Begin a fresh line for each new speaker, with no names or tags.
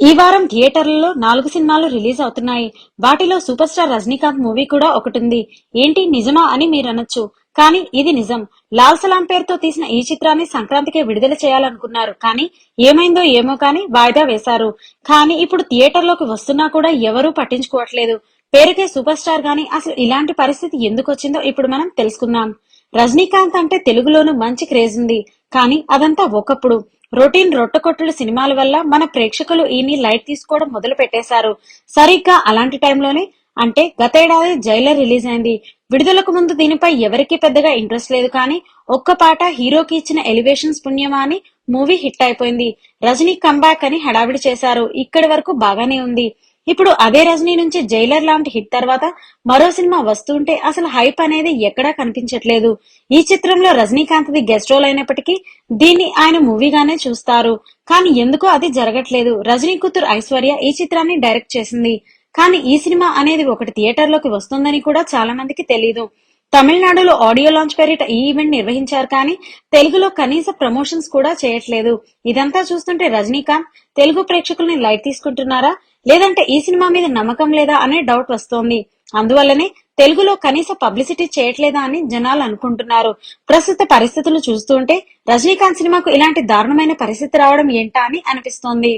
ఈ వారం థియేటర్లలో నాలుగు సినిమాలు రిలీజ్ అవుతున్నాయి. వాటిలో సూపర్ స్టార్ రజనీకాంత్ మూవీ కూడా ఒకటుంది. ఏంటి నిజమా అని మీరు అనొచ్చు. కానీ ఇది నిజం. లాల్ సలాం పేరుతో తీసిన ఈ చిత్రాన్ని సంక్రాంతికి విడుదల చేయాలనుకున్నారు. కానీ ఏమైందో ఏమో కానీ వాయిదా వేశారు. కానీ ఇప్పుడు థియేటర్లోకి వస్తున్నా కూడా ఎవరూ పట్టించుకోవట్లేదు. పేరుకే సూపర్ స్టార్ గాని అసలు ఇలాంటి పరిస్థితి ఎందుకు వచ్చిందో ఇప్పుడు మనం తెలుసుకుందాం. రజనీకాంత్ అంటే తెలుగులోనూ మంచి క్రేజ్ ఉంది. కానీ అదంతా ఒకప్పుడు. రొటీన్ రొట్టకొట్టుడు సినిమాల వల్ల మన ప్రేక్షకులు ఈని లైట్ తీసుకోవడం మొదలు పెట్టేశారు. సరిగ్గా అలాంటి టైంలోనే అంటే గతేడాది జైలర్ రిలీజ్ అయింది. విడుదలకు ముందు దీనిపై ఎవరికీ పెద్దగా ఇంట్రెస్ట్ లేదు కానీ ఒక్క పాట హీరోకి ఇచ్చిన ఎలివేషన్స్ పుణ్యమా అని మూవీ హిట్ అయిపోయింది. రజనీ కంబ్యాక్ అని హడావిడి చేశారు. ఇక్కడి వరకు బాగానే ఉంది. ఇప్పుడు అదే రజనీ నుంచి జైలర్ లాంటి హిట్ తర్వాత మరో సినిమా వస్తుంటే అసలు హైప్ అనేది ఎక్కడా కనిపించట్లేదు. ఈ చిత్రంలో రజనీకాంత్ ది గెస్ట్ రోల్ అయినప్పటికీ దీన్ని ఆయన మూవీగానే చూస్తారు. కానీ ఎందుకో అది జరగట్లేదు. రజనీ కూతురు ఐశ్వర్య ఈ చిత్రాన్ని డైరెక్ట్ చేసింది. కానీ ఈ సినిమా అనేది ఒకటి థియేటర్లోకి వస్తుందని కూడా చాలా మందికి తెలీదు. తమిళనాడులో ఆడియో లాంచ్ పేరిట ఈ ఈవెంట్ నిర్వహించారు కానీ తెలుగులో కనీస ప్రమోషన్స్ కూడా చేయట్లేదు. ఇదంతా చూస్తుంటే రజనీకాంత్ తెలుగు ప్రేక్షకుల్ని లైట్ తీసుకుంటున్నారా? లేదంటే ఈ సినిమా మీద నమ్మకం లేదా అనే డౌట్ వస్తోంది. అందువల్లనే తెలుగులో కనీస పబ్లిసిటీ చేయట్లేదా అని జనాలు అనుకుంటున్నారు. ప్రస్తుత పరిస్థితులు చూస్తుంటే రజనీకాంత్ సినిమాకు ఇలాంటి దారుణమైన పరిస్థితి రావడం ఏంటా అని అనిపిస్తోంది.